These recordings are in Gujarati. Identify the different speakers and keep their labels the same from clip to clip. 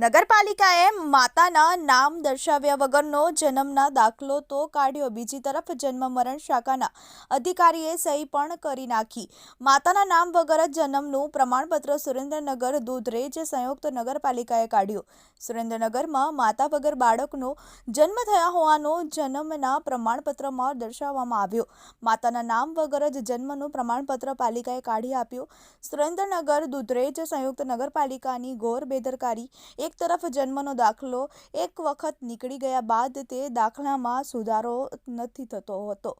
Speaker 1: નગરપાલિકાએ માતાના નામ દર્શાવ્યા વગરનો જન્મના દાખલો તો કાઢ્યો. બીજી તરફ જન્મ મરણ શાખાના અધિકારીએ સહી પણ કરી નાખી. માતાના નામ વગર જ જન્મનું પ્રમાણપત્ર સુરેન્દ્રનગર દૂધરેજ સંયુક્ત નગરપાલિકાએ કાઢ્યું. સુરેન્દ્રનગરમાં માતા વગર બાળકનો જન્મ થયા હોવાનો જન્મના પ્રમાણપત્રમાં દર્શાવવામાં આવ્યો. માતાના નામ વગર જ જન્મનું પ્રમાણપત્ર પાલિકાએ કાઢી આપ્યું. સુરેન્દ્રનગર દૂધરેજ સંયુક્ત નગરપાલિકાની ઘોર બેદરકારી એક તરફ જન્મનો દાખલો એક વખત નીકળી ગયા બાદ તે દાખલામાં સુધારો નથી થતો હતો.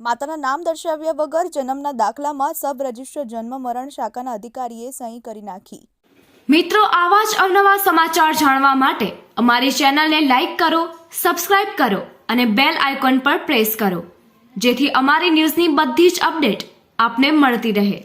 Speaker 1: માતાના નામ દર્શાવ્યા વગર જન્મના દાખલામાં સબ રજિસ્ટર જન્મ મરણ શાખાના અધિકારીએ સહી કરી નાખી.
Speaker 2: મિત્રો, આવા જ અવનવા સમાચાર જાણવા માટે અમારી ચેનલને લાઈક કરો, સબસ્ક્રાઇબ કરો અને બેલ આઇકોન પર પ્રેસ કરો, જેથી અમારી ન્યૂઝની બધી જ અપડેટ આપને મળતી રહે.